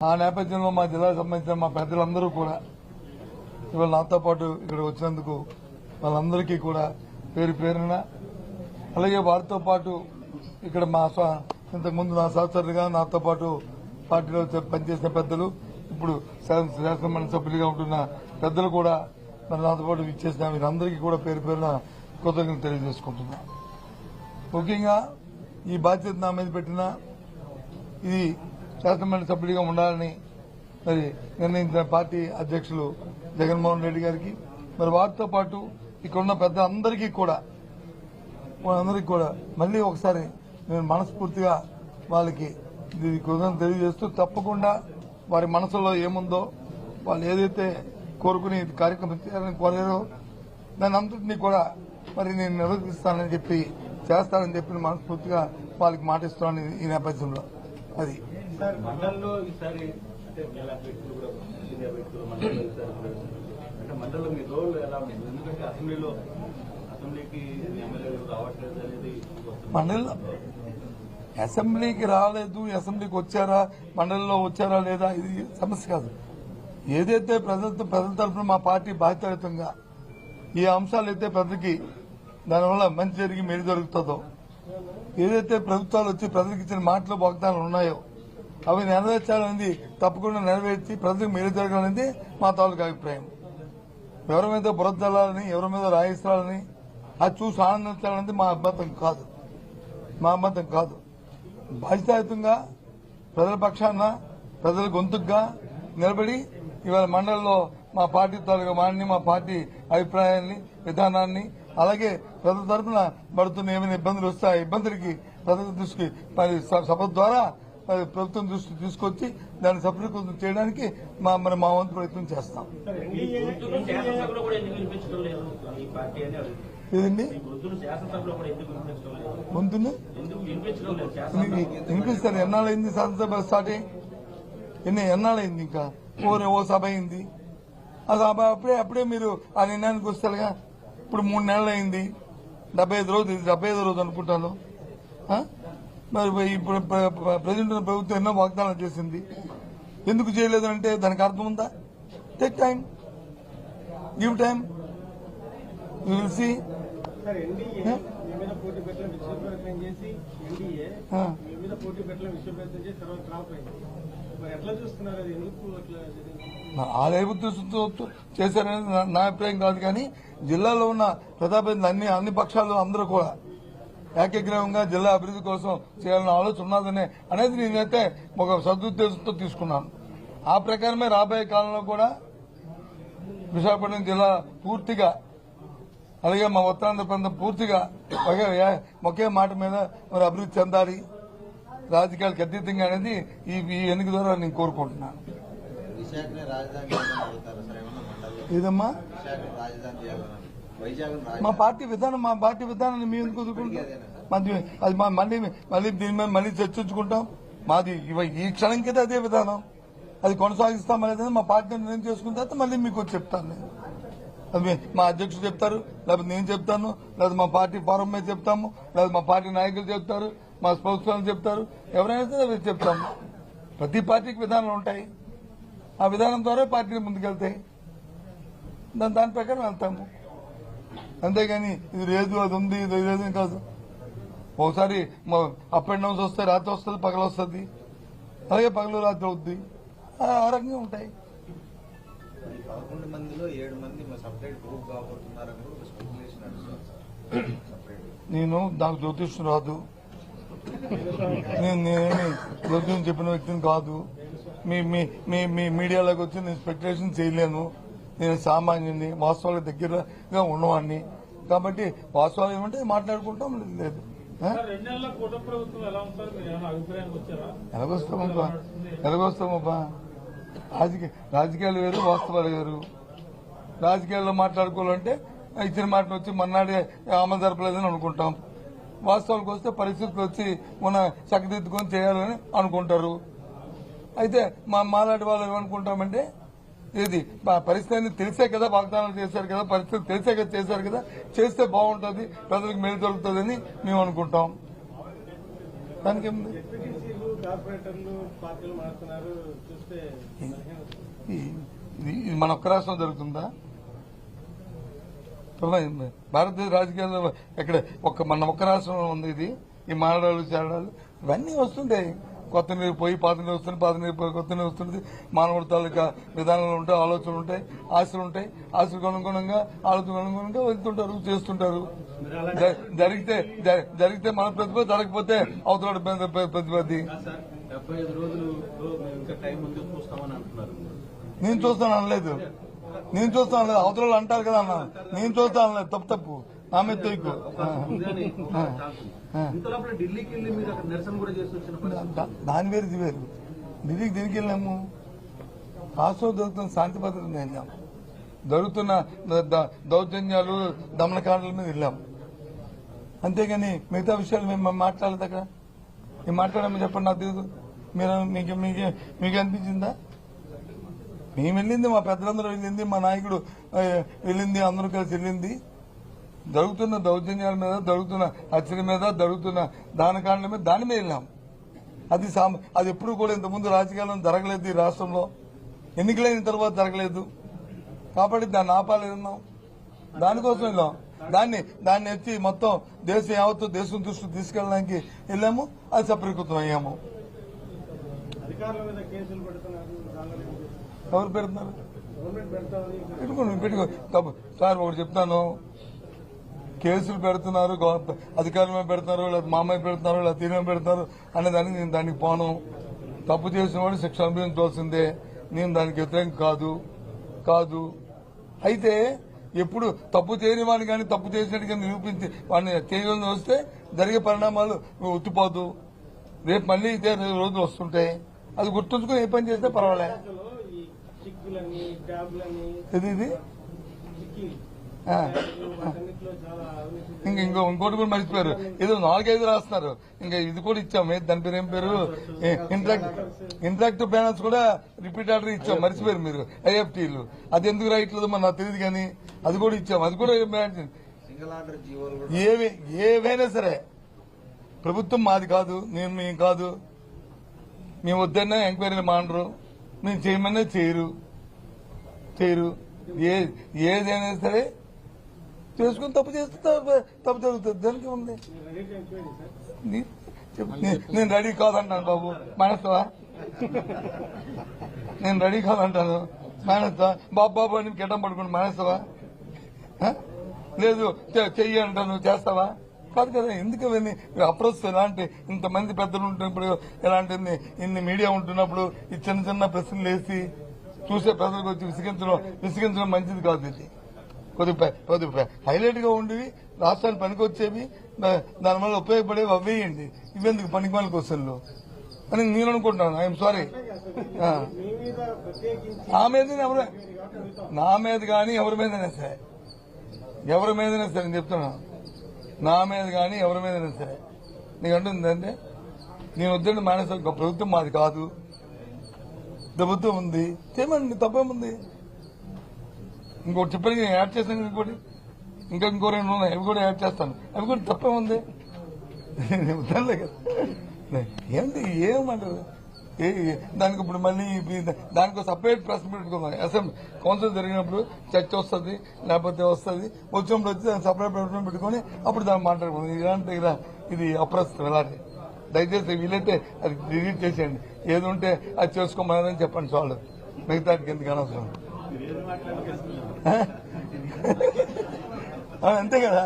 ఆ నేపథ్యంలో మా జిల్లాకు సంబంధించిన మా పెద్దలందరూ కూడా ఇవాళ నాతో పాటు ఇక్కడ వచ్చినందుకు వాళ్ళందరికీ కూడా పేరు పేరున అలాగే వారితో పాటు ఇక్కడ మా ఇంతకుముందు నా సహచరులుగా నాతో పాటు పార్టీలో పనిచేసిన పెద్దలు ఇప్పుడు శాసన- శాసనమండలి సభ్యులుగా ఉంటున్న పెద్దలు కూడా మరి నాతో పాటు ఇచ్చేసిన వీరందరికీ కూడా పేరు పేరున కృతజ్ఞతలు తెలియజేసుకుంటున్నా. ముఖ్యంగా ఈ బాధ్యత నా మీద పెట్టిన ఇది శాసనమండలి సభ్యుడిగా ఉండాలని మరి నిర్ణయించిన పార్టీ అధ్యక్షులు జగన్మోహన్ రెడ్డి గారికి మరి వారితో పాటు ఇక్కడున్న పెద్ద అందరికీ కూడా వాళ్ళందరికీ కూడా మళ్ళీ ఒకసారి నేను మనస్ఫూర్తిగా వాళ్ళకి దీని కృతజ్ఞత తెలియజేస్తూ తప్పకుండా వారి మనసులో ఏముందో వాళ్ళు ఏదైతే కోరుకుని కార్యక్రమం చేయాలని కోరారో దాని అంతటినీ కూడా మరి నేను నిర్వహిస్తానని చెప్పి చేస్తానని చెప్పి మనస్ఫూర్తిగా వాళ్ళకి మాటిస్తున్నాను ఈ నేపథ్యంలో. అది. మండలంలో ఈసారి అంటే ఎలా వ్యక్తులు కూడా సీనియర్ వ్యక్తులు మండలంలో ఈసారి అంటే మండలంలో మీ రోల్ ఎలా ఉంది ఎందుకంటే అసెంబ్లీలో అసెంబ్లీకి ఎమ్మెల్యేలు రావట్లేదు అనేది వస్తుంది. అసెంబ్లీకి రాలేదు అసెంబ్లీకి వచ్చారా మండలిలో వచ్చారా లేదా ఇది సమస్య కాదు ఏదైతే ప్రజలతో ప్రజల తరఫున మా పార్టీ బాధ్యతాయుతంగా ఈ అంశాలు అయితే ప్రజలకి దానివల్ల మంచి జరిగి మేలు జరుగుతుందో ఏదైతే ప్రభుత్వాలు వచ్చి ప్రజలకు ఇచ్చిన మాటలు వాగ్దానాలు ఉన్నాయో అవి నెరవేర్చాలనేది తప్పకుండా నెరవేర్చి ప్రజలకు మేలు జరగాలనేది మా తాలూకు అభిప్రాయం. ఎవరి మీద బురద ఎవరి మీద రాయిస్తాలని అది చూసి ఆనందించాలనేది మా అభ్యంతరం కాదు. మా అబద్ధం కాదు. బాధ్యతాయుతంగా ప్రజల పక్షాన ప్రజల గొంతుగా నిలబడి ఇవాళ మండలిలో మా పార్టీ తాలూకా వాడిని మా పార్టీ అభిప్రాయాన్ని విధానాన్ని అలాగే ప్రజల తరఫున పడుతున్న ఏమైనా ఇబ్బందులు వస్తే ఆ ఇబ్బందులకి ప్రజల దృష్టికి మరి సభ ద్వారా ప్రభుత్వం దృష్టికి తీసుకొచ్చి దాన్ని సఫలీకృతం చేయడానికి మా మరి మా వంతు ప్రయత్నం చేస్తాం. లేదు? శాసనసభ వినిపిస్తారు. ఎన్నాళ్ళైంది శాసనసభ స్టార్ట్ అయ్యి? ఎన్ని ఎన్నాళ్ళైంది ఇంకా? ఓ ఓ సభ అయింది. ఆ సభ అప్పుడే అప్పుడే మీరు ఆ నిర్ణయానికి వస్తారుగా? ఇప్పుడు మూడు నెలలు అయింది డెబ్బై ఐదు రోజు డెబ్బై ఐదు రోజు అనుకుంటాను? మరి ఇప్పుడు ప్ర- ప్ర- ప్రజెంట్ ప్రభుత్వం ఎన్నో వాగ్దానాలు చేసింది. ఎందుకు చేయలేదు అంటే దానికి అర్థం ఉందా? Take time give time will see sir NDA మీ మీద పోటీ పెట్టిన విశ్వ ప్రయత్నం చేసి ఎన్డీఏ మీ మీద పోటీ పెట్టిన విశ్వ ప్రయత్నం చేసి తర్వాత డ్రాప్ అయింది. మరి ఎట్లా చూస్తున్నారు? అది ఎందుకు అట్లా జరిగింది? ఆ ఉద్దేశంతో చేశారనేది నా- అభిప్రాయం కాదు కానీ జిల్లాలో ఉన్న ప్రజాప్రతినిధులు అన్ని అన్ని పక్షాలు అందరూ కూడా ఏకగ్రీవంగా జిల్లా అభివృద్ధి కోసం చేయాలన్న ఆలోచన ఉన్నదనే అనేది నేనైతే ఒక సదుద్దేశంతో తీసుకున్నాను. ఆ ప్రకారమే రాబోయే కాలంలో కూడా విశాఖపట్నం జిల్లా పూర్తిగా అలాగే మా ఉత్తరాంధ్ర ప్రాంతం పూర్తిగా ఒకే ఒకే మాట మీద మరి అభివృద్ధి చెందాలి. రాజకీయాలకు అతీతంగా అనేది ఈ ఈ ఎన్నిక ద్వారా నేను కోరుకుంటున్నాను. ఇదమ్మా మా పార్టీ విధానం మా పార్టీ విధానాన్ని మేము ఎందుకు వదులుకుంటాం? అది మా మళ్ళీ మళ్ళీ దీని మీద మళ్ళీ చర్చించుకుంటాం. మాది ఈ క్షణంకైతే అదే విధానం. అది కొనసాగిస్తాం అనేది మా పార్టీ నిర్ణయం చేసుకున్న తర్వాత మళ్ళీ మీకు చెప్తాను నేను. అది మీ- అధ్యక్షుడు చెప్తారు లేకపోతే నేను చెప్తాను లేదా మా పార్టీ ఫారం మీద చెప్తాము లేదా మా పార్టీ నాయకులు చెప్తారు మా స్పోక్స్ పర్సన్ చెప్తారు ఎవరైనా సరే చెప్తాము. ప్రతి పార్టీకి విధానాలు ఉంటాయి. ఆ విధానం ద్వారా పార్టీలు ముందుకెళ్తాయి. దాని దాని ప్రకారం వెళ్తాము. అంతేగాని ఇది లేదు అది ఉంది ఇది లేదు కాదు. ఒకసారి అప్ అండ్ డౌన్స్ వస్తాయి రాత్రి వస్తుంది పగలు వస్తుంది. అలాగే పగలు రాత్రి అవుద్ది. ఆ రకంగా ఉంటాయి. నేను నాకు జ్యోతిష్యం రాదు. నేను నేనేమి జ్యోతిష్యం చెప్పిన వ్యక్తిని కాదు. మీ మీ మీ మీ మీడియాలోకి వచ్చి నేను స్పెక్యులేషన్ చేయలేను. నేను సామాన్యుని వాస్తవాలకు దగ్గరగా ఉన్నవాడిని కాబట్టి వాస్తవాలు ఏమంటే మాట్లాడుకుంటాం లేదు. ఎలాగొస్తామబ్బా? ఎలాగొస్తామబ్బా? రాజకీయ రాజకీయాలు వేరు వాస్తవాలు వేరు. రాజకీయాల్లో మాట్లాడుకోవాలంటే ఇచ్చిన మాటలు వచ్చి మన్నాడే అమలు జరపలేదని అనుకుంటాం. వాస్తవాలకు వస్తే పరిస్థితులు వచ్చి మన చక్కదిద్దుకొని చేయాలని అనుకుంటారు. అయితే మా మాలాంటి వాళ్ళు ఏమనుకుంటామంటే ఇది మా పరిస్థితి తెలిసే కదా వాగ్దానాలు చేశారు కదా పరిస్థితి తెలిసే కదా చేశారు కదా చేస్తే బాగుంటుంది ప్రజలకు మేలు దొరుకుతుందని మేము అనుకుంటాం. దానికి ఏముంది? ఈ- ఇది ఇది మన ఒక్క రాష్ట్రం జరుగుతుందా? భారతదేశ రాజకీయాల్లో ఎక్కడ ఒక్క మన ఒక్క రాష్ట్రంలో ఉంది ఇది ఈ మారడాలు చేరడాలు ఇవన్నీ వస్తుంటాయి. కొత్త నీరు పోయి పాత నీరు వస్తుంది పాత నీరు పోయి కొత్త నీరు వస్తుంది. మానవుడి తాలూకా విధానాలు ఉంటాయి ఆలోచనలు ఉంటాయి ఆశలు ఉంటాయి. ఆశలకు అనుగుణంగా ఆలోచనకు అనుగుణంగా వెళ్తుంటారు చేస్తుంటారు. జరిగితే జరిగితే మన ప్రతిభ జరగకపోతే అవతల ప్రతిపత్తి కాదు సార్ డెబ్బై ఐదు రోజులు మేము ఇంకా టైం ఉంది చూస్తామని అంటున్నారు. నేను చూస్తాను అనలేదు. నేను చూస్తాను అనలేదు. అవతల అంటారు కదా అన్న. నేను చూస్తాను అనలేదు. తప్పు తప్పు. దా- దాని వేరు ఇది వేరు. ఢిల్లీకి దీనికి వెళ్ళాము? రాష్ట్రంలో జరుగుతున్న శాంతి భద్రత వెళ్ళాం జరుగుతున్న ద- ద- దౌర్జన్యాలు దమనకాండల మీద వెళ్ళాం. అంతేగాని మిగతా విషయాలు మేము మాట్లాడలేదు అక్కడ. మేము మాట్లాడమని చెప్పండి నాకు తెలియదు మీరు మీకు మీకు మీకు అనిపించిందా? మేము వెళ్ళింది మా పెద్దలందరూ వెళ్ళింది మా నాయకుడు వెళ్ళింది అందరూ కలిసి వెళ్ళింది. జరుగుతున్న దౌర్జన్యాల మీద జరుగుతున్న హత్యల మీద జరుగుతున్న దానకాండల మీద దాని మీద వెళ్ళాం. అది సామ- అది ఎప్పుడు కూడా ఇంతకుముందు రాజకీయాల్లో జరగలేదు ఈ రాష్ట్రంలో. ఎన్నికలైన తర్వాత జరగలేదు. కాబట్టి దాన్ని ఆపాలేదన్నాం. దానికోసం వెళ్ళాం. దాన్ని దాన్ని ఎత్తి మొత్తం దేశం యావత్తు దేశం దృష్టికి తీసుకెళ్ళడానికి వెళ్ళాము. అది సఫలీకృతం అయ్యాము? ఎవరు పెడుతున్నారు? పెట్టుకోండి పెట్టుకో. సార్ ఒకటి చెప్తాను. కేసులు పెడుతున్నారు గవ- అధికారుల మీద పెడుతున్నారు లేదా మామయ్య పెడుతున్నారు లేదా తీరం పెడుతున్నారు అనే దానికి నేను దానికి పోను. తప్పు చేసిన వాడు శిక్ష అనుభవించవలసిందే. నేను దానికి వ్యతిరేకం కాదు. కాదు. అయితే ఎప్పుడు తప్పు చేయని వాడిని కానీ తప్పు చేసినట్టుగా నిరూపించి వాడిని చేయడం వస్తే జరిగే పరిణామాలు ఒత్తిపోదు రేపు మళ్ళీ ఇదే రోజులు వస్తుంటాయి అది గుర్తుంచుకుని ఏ పని చేస్తే పర్వాలే. అసలు ఈ చిక్కులని ట్యాబ్లని ఇది ఇది చిక్కి ఆ. వాటన్నిటిలో చాలా అవినీతి ఇంకా ఇంకో ఇంకోటి కూడా మర్చిపోయారు. ఏదో నాలుగైదు రాస్తున్నారు. ఇంకా ఇది కూడా ఇచ్చాం. ఏ- దాని పేరు ఏం పేరు? ఇంటరాక్ట్ ఇంటరాక్టివ్ బ్యానర్స్ కూడా రిపీట్ ఆర్డర్ ఇచ్చాం. మర్చిపోయారు మీరు. ఐఎఫ్టీలు. అది ఎందుకు రాయట్లేదు మరి? నాకు తెలియదు కానీ అది కూడా ఇచ్చాం. అది కూడా ఏవి ఏవైనా సరే. ప్రభుత్వం మాది కాదు నేను మేము కాదు. మేము వద్దన్నా ఎంక్వైరీలు మానరు మేము చేయమన్నా చేయరు. చేయరు. ఏ ఏదైనా సరే చేసుకుని తప్పు చేస్తే తప్పు తప్పు జరుగుతుంది. దానికి ఉంది? రెడీ నేను రెడీ కాదంటాను బాబు. మానేస్తావా? నేను రెడీ కాదంటాను. మానేస్తావా? బాబు బాబు అని గిడ్డం పడుకుని మానేస్తావా? లేదు చెయ్యి అంటాను చేస్తావా? కాదు కదా ఎందుకు అవన్నీ అప్రోచ్ ఇలాంటి ఇంతమంది పెద్దలు ఉంటున్నప్పుడు ఎలాంటి ఇన్ని- ఇన్ని మీడియా ఉంటున్నప్పుడు ఈ చిన్న చిన్న ప్రశ్నలు వేసి చూసే ప్రజలకు వచ్చి విసిగించడం విసిగించడం మంచిది కాదు ఇది. కొద్ది కొద్ది హైలైట్గా ఉండేవి రాష్ట్రానికి పనికి వచ్చేవి దానివల్ల ఉపయోగపడేవి అవేయండి ఇవెందుకు పనికి వాళ్ళ క్వశ్చన్లు? అని నేను అనుకుంటున్నాను ఐఎమ్ సారీ. నా మీద ఎవరు నా మీద కానీ ఎవరి మీదైనా సరే. ఎవరి మీదైనా సరే నేను చెప్తున్నా. నా మీద కానీ ఎవరి మీదైనా సరే. నీకు అంటుందంటే నేను వద్దండి మానేసా ప్రభుత్వం మాది కాదు. ప్రభుత్వం ఉంది చేయమండి తప్పేముంది? ఇంకోటి చెప్పండి నేను యాడ్ చేస్తాను ఇంకోటి. ఇంకా ఇంకో రెండు ఉన్నాయి అవి కూడా యాడ్ చేస్తాను. అవి కూడా తప్పే ఉంది. వద్దనులే కదా. ఏంటి ఏమంటారు ఏ దానికి ఇప్పుడు మళ్ళీ దానికి సపరేట్ ప్రెస్ పెట్టుకుందాం. అసెంబ్లీ కౌన్సిల్ జరిగినప్పుడు చర్చ వస్తుంది లేకపోతే వస్తుంది వచ్చినప్పుడు వచ్చి దాన్ని సపరేట్ ప్రకటన పెట్టుకొని అప్పుడు దాన్ని మాట్లాడుకుందాం. ఇలాంటి ఇలా ఇది అప్రస్తుతం ఇలాంటి దయచేసి వీలైతే అది డిలీట్ చేసేయండి. ఏది ఉంటే అది చేసుకోమని చెప్పండి చాలు. మిగతా ఎందుకు అనవసరం? అంతే కదా?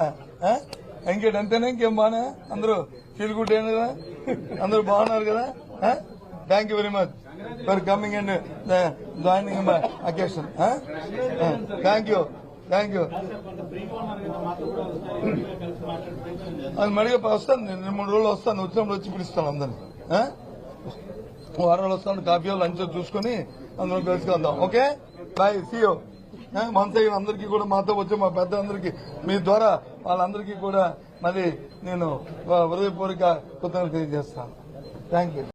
ఇంకేటి అంతేనా? ఇంకేం బానే? అందరూ ఫీల్ గుడ్ ఏం కదా? అందరూ బాగున్నారు కదా? Thank you very much for coming and joining my occasion thank you thank you అది మడిగా వస్తాను నేను రెండు మూడు రోజులు వస్తాను వచ్చినప్పుడు వచ్చి పిలుస్తాను అందరిని. ఆ? వారం రోజులు వస్తాను కాఫీ లంచ్ చూసుకుని అందరం కలుసుకుందాం ఓకే? బాయ్ సీయో మనసైన అందరికీ కూడా మాతో వచ్చి మా పెద్దలందరికీ మీ ద్వారా వాళ్ళందరికీ కూడా మరి నేను హృదయపూర్వక కృతజ్ఞతలు తెలియజేస్తాను. Thank you